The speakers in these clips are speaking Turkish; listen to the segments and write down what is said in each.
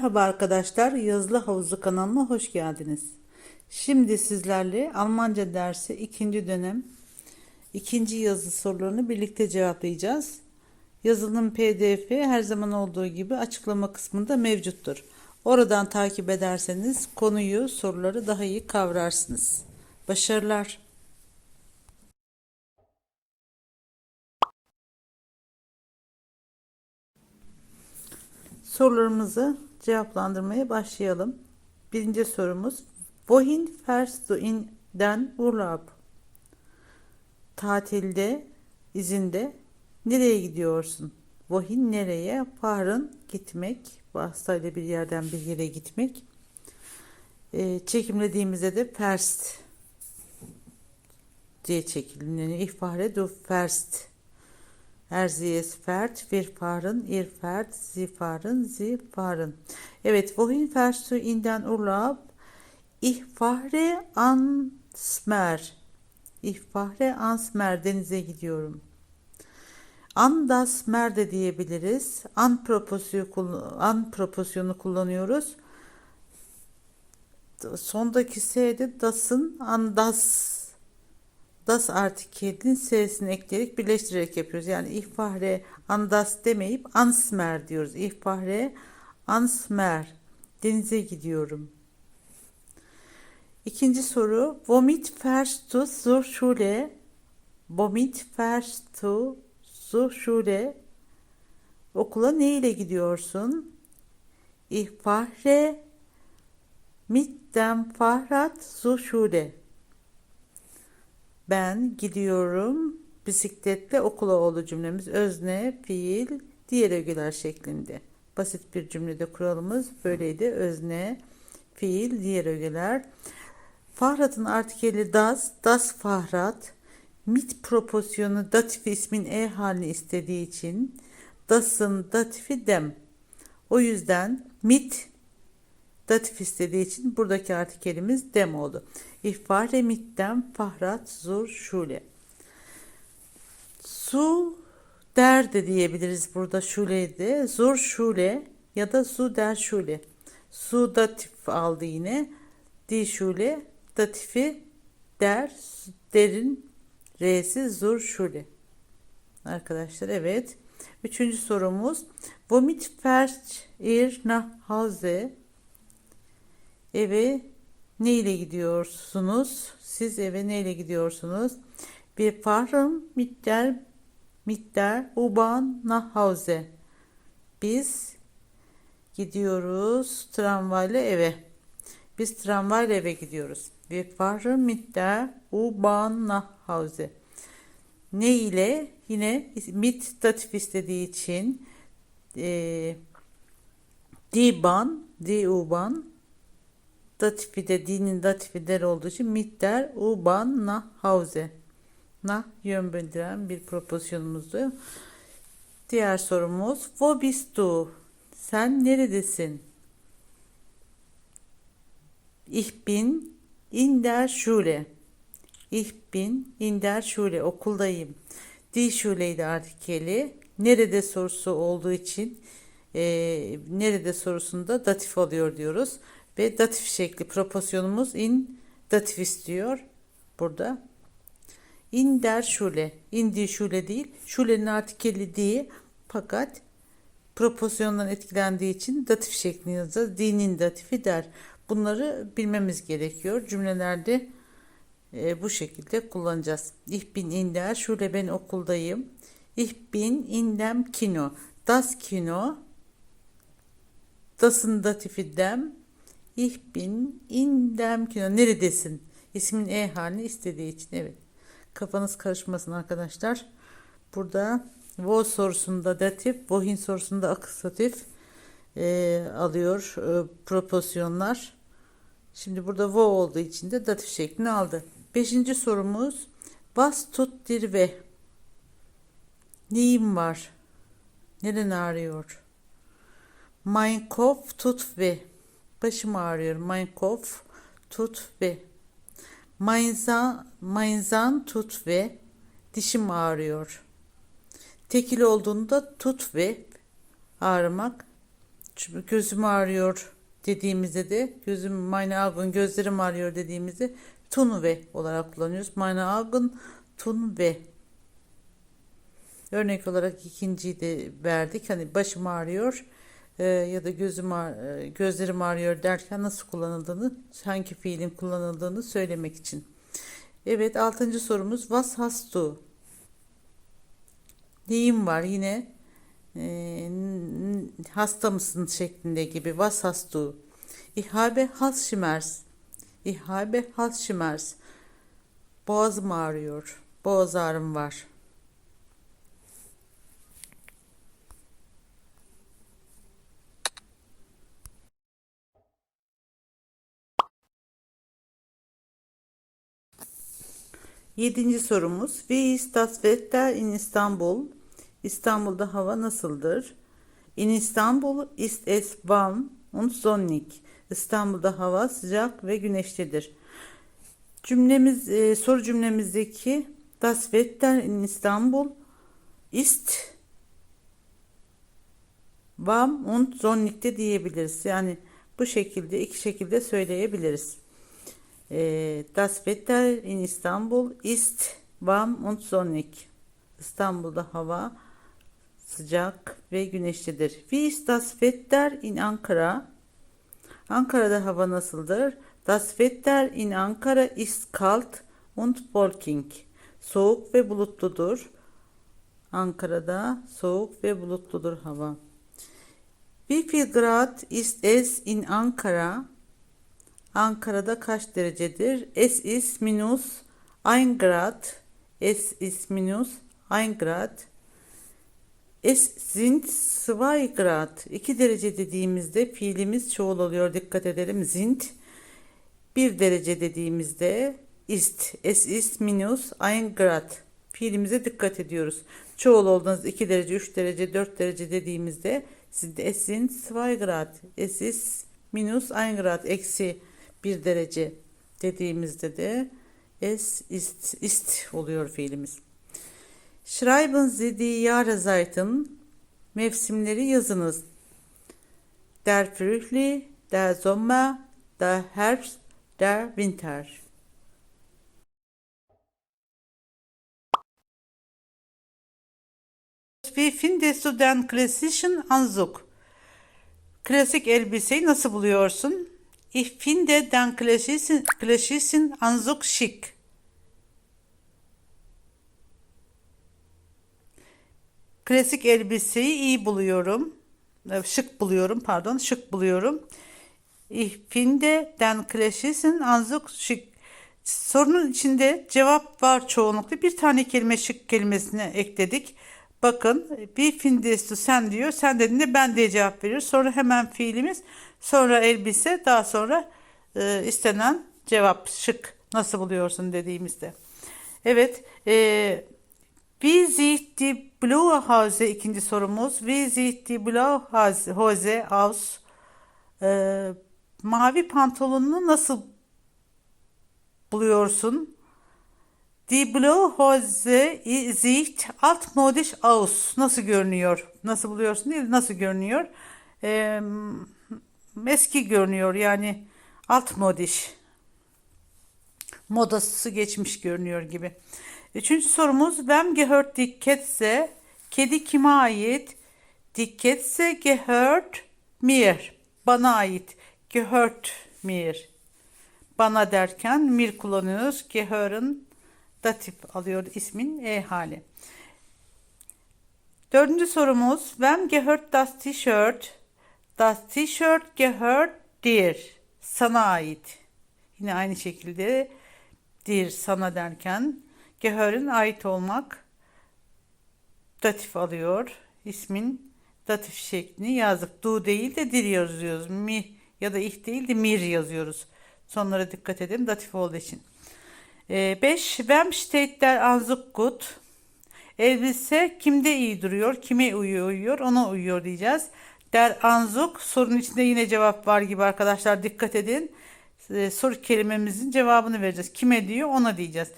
Merhaba arkadaşlar, Yazılı Havuzu kanalına hoş geldiniz. Şimdi sizlerle Almanca dersi ikinci dönem ikinci yazı sorularını birlikte cevaplayacağız. Yazılım pdf her zaman olduğu gibi açıklama kısmında mevcuttur. Oradan takip ederseniz konuyu, soruları daha iyi kavrarsınız. Başarılar. Sorularımızı cevaplandırmaya başlayalım. Birinci sorumuz Wohin fährst du in den Urlaub? Tatilde, izinde nereye gidiyorsun? Wohin nereye? Fahren gitmek. Vasıtayla bir yerden bir yere gitmek. E, çekimlediğimizde de fährst diye çekiliniyor. Ich fahre, du fährst. Er sie es fährt, wir fahren, sie fahren. Evet, wohin fährst du in den Urlaub? Ich fahre ans Meer. Ich denize gidiyorum. An das de diyebiliriz. An proporsiyonu, an proporsiyonu kullanıyoruz. Sondaki S'de das'ın an das das artikelin s'sini ekleyerek birleştirerek yapıyoruz. Yani ihfahre andas demeyip ansmer diyoruz. İhfahre ansmer. Denize gidiyorum. İkinci soru. Womit fährst du zur Schule? Womit fährst du zur Schule? Okula ne ile gidiyorsun? Ich fahre mit dem Fahrrad zur Schule. Ben gidiyorum bisikletle okula oldu cümlemiz özne, fiil, diğer ögeler şeklinde. Basit bir cümlede kuralımız böyleydi. Özne, fiil, diğer ögeler. Fahrat'ın artikeli das, das Fahrat. Mit proporsiyonu datif ismin e halini istediği için das'ın datifi dem. O yüzden mit datif istediği için buradaki artikelimiz dem oldu. İhbare mitten fahrat zur şule. Su der de diyebiliriz burada şuleydi. Zur şule ya da su der şule. Su datif aldı yine. Di şule datifi der derin R'si zur şule. Arkadaşlar evet. Üçüncü sorumuz. Womit fährt ihr nach Hause? Eve ne ile gidiyorsunuz? Siz eve ne ile gidiyorsunuz? Bir fahren mit der mit der U-Bahn nach. Biz gidiyoruz tramvayla eve. Biz tramvayla eve gidiyoruz. Wir fahren mit der U-Bahn. Ne ile? Yine mit datif istediği için e, die Bahn, die U-Bahn datifi de dinin datifi der olduğu için mit der U-Bahn nach Hause. Na yön bildiren bir propozisyonumuzdu. Diğer sorumuz Wo bist du? Sen neredesin? Ich bin in der Schule. Ich bin in der Schule. Okuldayım. Die Schule'ydi artikeli. Nerede sorusu olduğu için e, nerede sorusunda datif oluyor diyoruz. Ve datif şekli proporsiyonumuz in datif istiyor. Burada. In der Schule. In die Schule değil. Schule'nin artikeli değil. Fakat proporsiyondan etkilendiği için datif şeklini yazacağız. Dinin datifi der. Bunları bilmemiz gerekiyor. Cümlelerde e, bu şekilde kullanacağız. Ich bin in der Schule. Ben okuldayım. Ich bin in dem Kino. Das Kino. Das'ın datifi dem. Ich bin in dem Kino. Neredesin? İsmin E halini istediği için. Evet. Kafanız karışmasın arkadaşlar. Burada wo sorusunda datif, wohin sorusunda aküsatif e, alıyor e, proporsiyonlar. Şimdi burada wo olduğu için de datif şeklini aldı. Beşinci sorumuz was tut dir ve neyim var? Neden ağrıyor? Mein Kopf tut ve başım ağrıyor. Mein Kopf tut ve Mainzan, mainzan tut ve dişim ağrıyor. Tekil olduğunda tut ve ağrımak Çünkü gözüm ağrıyor dediğimizde de gözüm meine Augen gözlerim ağrıyor dediğimizde tun ve olarak kullanıyoruz. Meine Augen tun ve Örnek olarak ikinciyi de verdik. Hani başım ağrıyor e, ya da gözüm ağ- e, gözlerim ağrıyor derken nasıl kullanıldığını, hangi fiilin kullanıldığını söylemek için. Evet, altıncı sorumuz Was hast du? Neyim var yine e, hasta mısın şeklinde gibi. Was hast du? Ich habe Halsschmerz. Ich habe Halsschmerz. Boğazım ağrıyor. Boğaz ağrım var. Yedinci sorumuz. Wie ist in İstanbul? İstanbul'da hava nasıldır? In İstanbul ist es warm und sonnig. İstanbul'da hava sıcak ve güneşlidir. Cümlemiz, e, soru cümlemizdeki Das Wetter in İstanbul ist warm und sonnig de diyebiliriz. Yani bu şekilde iki şekilde söyleyebiliriz. Ee, Das Wetter in İstanbul ist warm und sonnig. İstanbul'da hava sıcak ve güneşlidir. Wie ist das Wetter in Ankara? Ankara'da hava nasıldır? Das Wetter in Ankara ist kalt und wolking. Soğuk ve bulutludur. Ankara'da soğuk ve bulutludur hava. Wie viel Grad ist es in Ankara? Ankara'da kaç derecedir? Es ist minus 1 Grad. Es ist minus 1 Grad. Es sind 2 Grad. 2 derece dediğimizde fiilimiz çoğul oluyor. Dikkat edelim. Sind 1 derece dediğimizde ist. Es ist minus 1 Grad. Fiilimize dikkat ediyoruz. Çoğul olduğunuz 2 derece, 3 derece, 4 derece dediğimizde sind es sind 2 Grad. Es ist minus 1 Grad. Eksi 1 derece dediğimizde de es ist, ist oluyor fiilimiz. Schreiben Sie die Jahreszeiten mevsimleri yazınız. Der Frühling, der Sommer, der Herbst, der Winter. Wie findest du den klassischen Anzug? Klasik elbiseyi nasıl buluyorsun? Ich finde den klassischen, Anzug schick. Klasik elbiseyi iyi buluyorum. Ee, Şık buluyorum, pardon, şık buluyorum. Ich finde den klassischen Anzug schick. Sorunun içinde cevap var çoğunlukla. Bir tane kelime şık kelimesine ekledik. Bakın bir findestu sen diyor. Sen dediğinde ben diye cevap veriyor. Sonra hemen fiilimiz. Sonra elbise. Daha sonra e, istenen cevap şık. Nasıl buluyorsun dediğimizde. Evet. E, Wie sieht die Blue Hose ikinci sorumuz. Wie sieht die Hose Hose aus? E, mavi pantolonunu nasıl buluyorsun? Die Blue Hose sieht altmodisch aus. Nasıl görünüyor? Nasıl buluyorsun değil, nasıl görünüyor? Ee, eski görünüyor yani altmodisch. Modası geçmiş görünüyor gibi. Üçüncü sorumuz Wem gehört die Katze? Kedi kime ait? Die Katze gehört mir. Bana ait. Gehört mir. Bana derken mir kullanıyoruz. Gehören datif alıyor ismin e hali. Dördüncü sorumuz Wem gehört das T-shirt? Das T-shirt gehört dir. Sana ait. Yine aynı şekilde dir sana derken gehörün ait olmak datif alıyor. İsmin datif şeklini yazdık. Du değil de dir yazıyoruz. Mi ya da ih değil de mir yazıyoruz. Sonlara dikkat edin datif olduğu için. 5. Wem steht der Anzug gut? Elbise kimde iyi duruyor? Kime uyuyor? Ona uyuyor diyeceğiz. Der Anzug sorunun içinde yine cevap var gibi arkadaşlar dikkat edin. Ee, soru kelimemizin cevabını vereceğiz. Kime diyor? Ona diyeceğiz.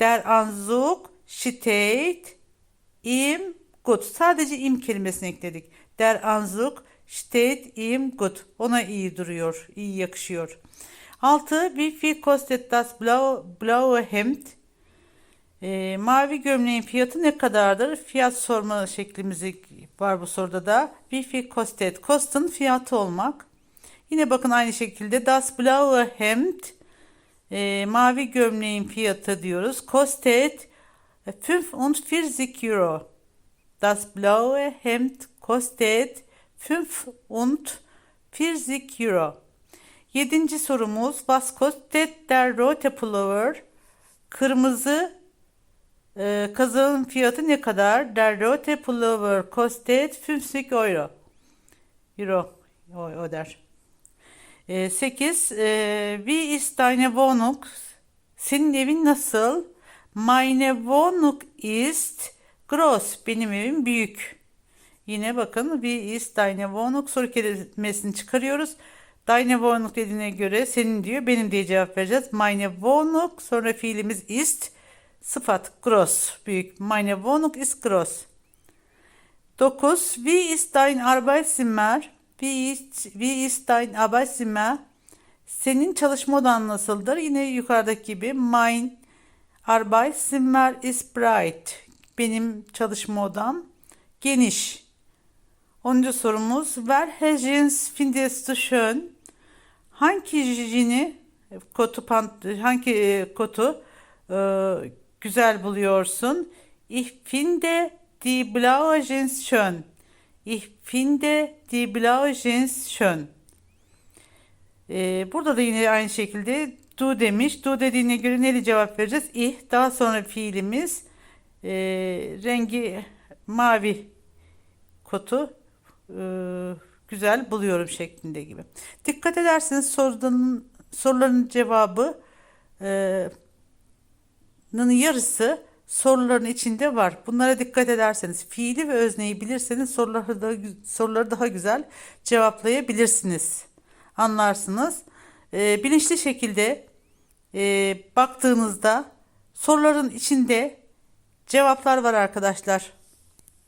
Der Anzug steht im gut. Sadece im kelimesini ekledik. Der Anzug steht ihm gut. Ona iyi duruyor, iyi yakışıyor. 6. Wie viel kostet das blau, blaue Hemd? Ee, mavi gömleğin fiyatı ne kadardır? Fiyat sorma şeklimiz var bu soruda da. Wie viel kostet? Kost'un fiyatı olmak. Yine bakın aynı şekilde das blaue Hemd e, mavi gömleğin fiyatı diyoruz. Kostet 45 Euro. Das blaue Hemd kostet 45 Euro. Yedinci sorumuz Was kostet der rote Pullover? Kırmızı e, kazağın fiyatı ne kadar? Der rote Pullover kostet 50 Euro. Euro. O, o der. 8. E, Wie ist deine Wohnung? Senin evin nasıl? Meine Wohnung ist groß. Benim evim büyük. Yine bakın wie ist deine Wohnung soru kelimesini çıkarıyoruz. Deine Wohnung dediğine göre senin diyor. Benim diye cevap vereceğiz. Meine Wohnung sonra fiilimiz ist. Sıfat groß. Büyük. Meine Wohnung ist groß. 9. Wie ist dein Arbeitszimmer? Wie ist, wie ist dein Arbeitszimmer? Senin çalışma odan nasıldır? Yine yukarıdaki gibi mein Arbeitszimmer ist breit. Benim çalışma odam geniş. 10. sorumuz Welche Jeans findest du schön? Hangi jini kotu pant hangi e, kotu e, güzel buluyorsun? Ich finde die blaue Jeans schön. Ich finde die blaue Jeans schön. Ee, burada da yine aynı şekilde du demiş. Du dediğine göre neyle cevap vereceğiz? Ich. Daha sonra fiilimiz e, rengi mavi kotu e, güzel buluyorum şeklinde gibi. Dikkat ederseniz soruların, soruların cevabı e, yarısı soruların içinde var. Bunlara dikkat ederseniz, fiili ve özneyi bilirseniz soruları, da, soruları daha güzel cevaplayabilirsiniz. Anlarsınız. E, bilinçli şekilde e, baktığınızda soruların içinde cevaplar var arkadaşlar.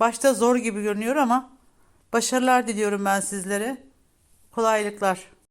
Başta zor gibi görünüyor ama başarılar diliyorum ben sizlere. Kolaylıklar.